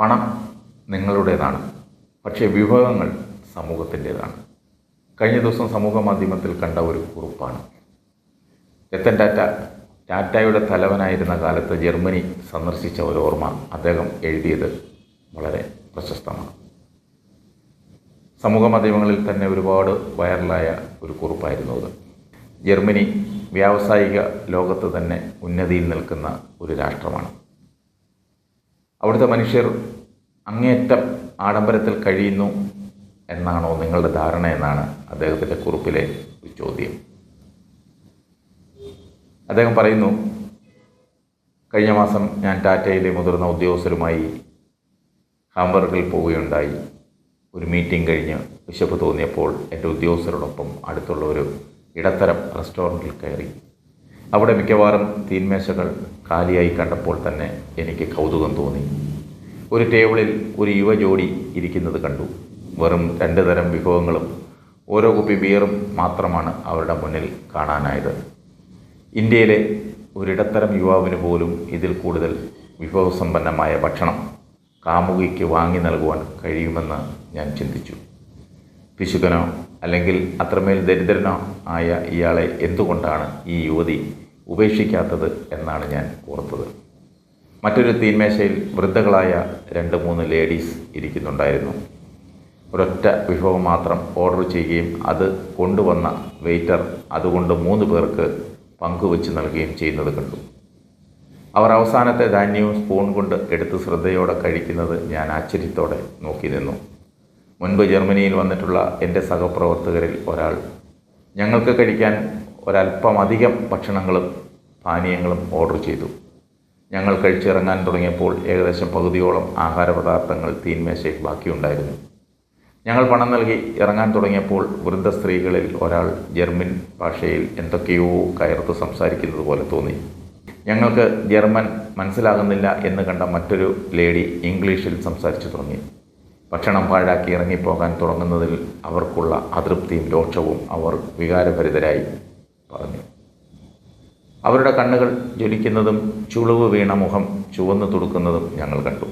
പണം നിങ്ങളുടേതാണ് പക്ഷേ വിഭവങ്ങൾ സമൂഹത്തിന്റേതാണ്. കഴിഞ്ഞ ദിവസം സമൂഹ മാധ്യമത്തിൽ കണ്ട ഒരു കുറിപ്പാണ്. രത്തൻ ടാറ്റ ടാറ്റയുടെ തലവനായിരുന്ന കാലത്ത് ജർമ്മനി സന്ദർശിച്ച ഒരു ഓർമ്മ അദ്ദേഹം എഴുതിയത് വളരെ പ്രശസ്തമാണ്. സമൂഹ മാധ്യമങ്ങളിൽ തന്നെ ഒരുപാട് വൈറലായ ഒരു കുറിപ്പായിരുന്നു അത്. ജർമ്മനി വ്യാവസായിക ലോകത്ത് തന്നെ ഉന്നതിയിൽ നിൽക്കുന്ന ഒരു രാഷ്ട്രമാണ്. അവിടുത്തെ മനുഷ്യർ അങ്ങേയറ്റം ആഡംബരത്തിൽ കഴിയുന്നു എന്നാണോ നിങ്ങളുടെ ധാരണ എന്നാണ് അദ്ദേഹത്തിന്റെ കുറിപ്പിലെ ഒരു ചോദ്യം. അദ്ദേഹം പറയുന്നു കഴിഞ്ഞ മാസം ഞാൻ ടാറ്റയിലെ മുതിർന്ന ഉദ്യോഗസ്ഥരുമായി ഹാംബർഗിൽ പോവുകയുണ്ടായി. ഒരു മീറ്റിംഗ് കഴിഞ്ഞ് വിശപ്പ് തോന്നിയപ്പോൾ എന്റെ ഉദ്യോഗസ്ഥരോടൊപ്പം അടുത്തുള്ള ഒരു ഇടത്തരം റെസ്റ്റോറന്റിൽ കയറി. അവിടെ മിക്കവാറും തീന്മേശകൾ കാലിയായി കണ്ടപ്പോൾ തന്നെ എനിക്ക് കൗതുകം തോന്നി. ഒരു ടേബിളിൽ ഒരു യുവ ജോഡി ഇരിക്കുന്നത് കണ്ടു. വെറും രണ്ട് തരം വിഭവങ്ങളും ഓരോ കുപ്പി ബിയറും മാത്രമാണ് അവരുടെ മുന്നിൽ കാണാനായത്. ഇന്ത്യയിലെ ഒരിടത്തരം യുവാവിന് പോലും ഇതിൽ കൂടുതൽ വിഭവസമ്പന്നമായ ഭക്ഷണം കാമുകിക്ക് വാങ്ങി നൽകുവാൻ കഴിയുമെന്ന് ഞാൻ ചിന്തിച്ചു. പിശുക്കനോ അല്ലെങ്കിൽ അത്രമേൽ ദരിദ്രനോ ആയ ഇയാളെ എന്തുകൊണ്ടാണ് ഈ യുവതി ഉപേക്ഷിക്കാത്തത് എന്നാണ് ഞാൻ ഓർത്തത്. മറ്റൊരു തീന്മേശയിൽ വൃദ്ധകളായ രണ്ട് മൂന്ന് ലേഡീസ് ഇരിക്കുന്നുണ്ടായിരുന്നു. ഒരൊറ്റ വിഭവം മാത്രം ഓർഡർ ചെയ്യുകയും അത് കൊണ്ടുവന്ന വെയിറ്റർ അതുകൊണ്ട് മൂന്ന് പേർക്ക് പങ്കുവെച്ച് നൽകുകയും ചെയ്യുന്നത് കണ്ടു. അവർ അവസാനത്തെ ധാന്യവും സ്പൂൺ കൊണ്ട് എടുത്ത് ശ്രദ്ധയോടെ കഴിക്കുന്നത് ഞാൻ ആശ്ചര്യത്തോടെ നോക്കി നിന്നു. മുൻപ് ജർമ്മനിയിൽ വന്നിട്ടുള്ള എന്റെ സഹപ്രവർത്തകരിൽ ഒരാൾ. ഞങ്ങൾക്ക് കഴിക്കാൻ ഒരല്പമധികം ഭക്ഷണങ്ങളും പാനീയങ്ങളും ഓർഡർ ചെയ്തു. ഞങ്ങൾ കഴിച്ചിറങ്ങാൻ തുടങ്ങിയപ്പോൾ ഏകദേശം പകുതിയോളം ആഹാരപദാർത്ഥങ്ങൾ തീന്മേശയിൽ ബാക്കിയുണ്ടായിരുന്നു. ഞങ്ങൾ പണം നൽകി ഇറങ്ങാൻ തുടങ്ങിയപ്പോൾ വൃദ്ധ സ്ത്രീകളിൽ ഒരാൾ ജർമ്മൻ ഭാഷയിൽ എന്തൊക്കെയോ കയർത്ത് സംസാരിക്കുന്നത് പോലെ തോന്നി. ഞങ്ങൾക്ക് ജർമ്മൻ മനസ്സിലാകുന്നില്ല എന്ന് കണ്ട മറ്റൊരു ലേഡി ഇംഗ്ലീഷിൽ സംസാരിച്ചു തുടങ്ങി. ഭക്ഷണം പാഴാക്കി ഇറങ്ങിപ്പോകാൻ തുടങ്ങുന്നതിൽ അവർക്കുള്ള അതൃപ്തിയും രോക്ഷവും അവർ വികാരഭരിതരായി പറഞ്ഞു. അവരുടെ കണ്ണുകൾ ജ്വലിക്കുന്നതും ചുളിവ് വീണ മുഖം ചുവന്നു തുടുക്കുന്നതും ഞങ്ങൾ കണ്ടു.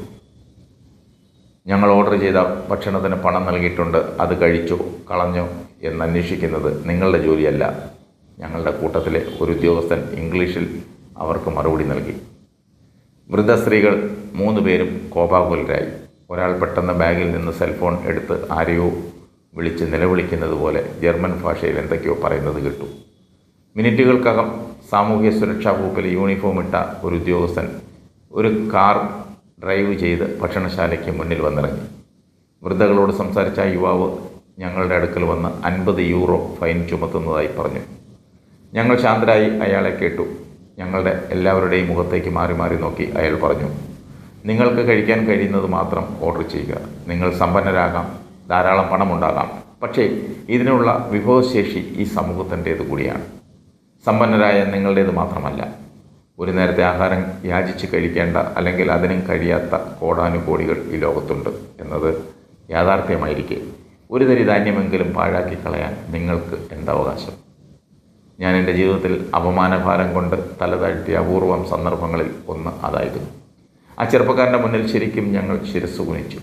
ഞങ്ങൾ ഓർഡർ ചെയ്ത ഭക്ഷണത്തിന് പണം നൽകിയിട്ടുണ്ട് അത് കഴിച്ചോ കളഞ്ഞോ എന്ന് അന്വേഷിക്കുന്നത് നിങ്ങളുടെ ജോലിയല്ല. ഞങ്ങളുടെ കൂട്ടത്തിലെ ഒരു ഉദ്യോഗസ്ഥൻ ഇംഗ്ലീഷിൽ അവർക്ക് മറുപടി നൽകി. വൃദ്ധ സ്ത്രീകൾ മൂന്ന് പേരും കോപാകുലരായി. ഒരാൾ പെട്ടെന്ന് ബാഗിൽ നിന്ന് സെൽഫോൺ എടുത്ത് ആരെയോ വിളിച്ച് നിലവിളിക്കുന്നത് പോലെ ജർമ്മൻ ഭാഷയിൽ എന്തൊക്കെയോ പറയുന്നത് കേട്ടു. മിനിറ്റുകൾക്കകം സാമൂഹ്യ സുരക്ഷാ വകുപ്പിൽ യൂണിഫോം ഇട്ട ഒരു ഉദ്യോഗസ്ഥൻ ഒരു കാർ ഡ്രൈവ് ചെയ്ത് ഭക്ഷണശാലയ്ക്ക് മുന്നിൽ വന്നിറങ്ങി. വൃദ്ധകളോട് സംസാരിച്ച യുവാവ് ഞങ്ങളുടെ അടുക്കൽ വന്ന് അൻപത് യൂറോ ഫൈൻ ചുമത്തുന്നതായി പറഞ്ഞു. ഞങ്ങൾ ശാന്തരായി അയാളെ കേട്ടു. ഞങ്ങളുടെ എല്ലാവരുടെയും മുഖത്തേക്ക് മാറി മാറി നോക്കി അയാൾ പറഞ്ഞു നിങ്ങൾക്ക് കഴിക്കാൻ കഴിയുന്നത് മാത്രം ഓർഡർ ചെയ്യുക. നിങ്ങൾ സമ്പന്നരാകാം ധാരാളം പണമുണ്ടാകാം. പക്ഷേ ഇതിനുള്ള വിഭവശേഷി ഈ സമൂഹത്തിന്റേത് കൂടിയാണ്. സമ്പന്നരായ നിങ്ങളുടേത് മാത്രമല്ല. ഒരു നേരത്തെ ആഹാരം യാചിച്ച് കഴിക്കേണ്ട അല്ലെങ്കിൽ അതിനും കഴിയാത്ത കോടാനുകോടികൾ ഈ ലോകത്തുണ്ട് എന്നത് യാഥാർത്ഥ്യമായിരിക്കെ. ഒരു തരി ധാന്യമെങ്കിലും പാഴാക്കി കളയാൻ നിങ്ങൾക്ക് എന്തവകാശം? ഞാൻ എന്റെ ജീവിതത്തിൽ അപമാനഭാരം കൊണ്ട് തലതാഴ്ത്തിയ അപൂർവം സന്ദർഭങ്ങളിൽ ഒന്ന് അതായിരുന്നു. ആ ചെറുപ്പക്കാരന്റെ മുന്നിൽ ശരിക്കും ഞങ്ങൾ ശിരസ് കുനിച്ചു.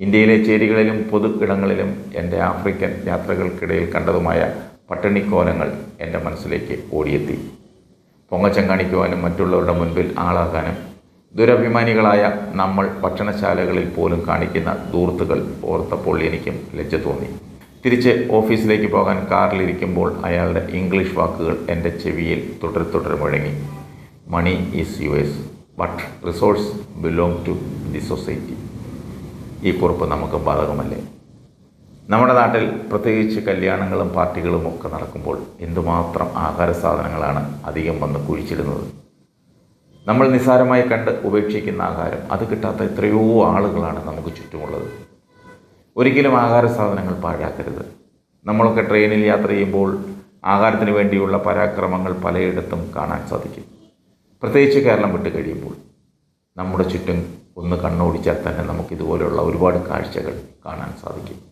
ഇന്ത്യയിലെ ചേരികളിലും പൊതു ഇടങ്ങളിലും എന്റെ ആഫ്രിക്കൻ യാത്രകൾക്കിടയിൽ കണ്ടതുമായ പട്ടിണിക്കോലങ്ങൾ എന്റെ മനസ്സിലേക്ക് ഓടിയെത്തി. പൊങ്ങച്ചം കാണിക്കുവാനും മറ്റുള്ളവരുടെ മുൻപിൽ ആളാകാനും ദുരഭിമാനികളായ നമ്മൾ ഭക്ഷണശാലകളിൽ പോലും കാണിക്കുന്ന ദൂർത്തുകൾ ഓർത്തപ്പോൾ എനിക്കും ലജ്ജ തോന്നി. തിരിച്ച് ഓഫീസിലേക്ക് പോകാൻ കാറിലിരിക്കുമ്പോൾ അയാളുടെ ഇംഗ്ലീഷ് വാക്കുകൾ എന്റെ ചെവിയിൽ തുടരെ തുടരെ മുഴങ്ങി. Money is yours. But resource belong to the society ഈ കുറിപ്പ് നമുക്ക് ബാധകമല്ലേ? നമ്മുടെ നാട്ടിൽ പ്രത്യേകിച്ച് കല്യാണങ്ങളും പാർട്ടികളും ഒക്കെ നടക്കുമ്പോൾ എന്തുമാത്രം ആഹാര സാധനങ്ങളാണ് അധികം വന്ന് കുഴിച്ചിരുന്നത് നമ്മൾ നിസ്സാരമായി കണ്ട് ഉപേക്ഷിക്കുന്ന ആഹാരം അത് കിട്ടാത്ത എത്രയോ ആളുകളാണ് നമുക്ക് ചുറ്റുമുള്ളത്. ഒരിക്കലും ആഹാര സാധനങ്ങൾ പാഴാക്കരുത്. നമ്മളൊക്കെ ട്രെയിനിൽ യാത്ര ചെയ്യുമ്പോൾ ആഹാരത്തിന് വേണ്ടിയുള്ള പരാക്രമങ്ങൾ പലയിടത്തും കാണാൻ സാധിക്കും. പ്രത്യേകിച്ച് കേരളം വിട്ട് കഴിയുമ്പോൾ നമ്മുടെ ചുറ്റും ഒന്ന് കണ്ണോടിച്ചാൽ തന്നെ നമുക്കിതുപോലെയുള്ള ഒരുപാട് കാഴ്ചകൾ കാണാൻ സാധിക്കും.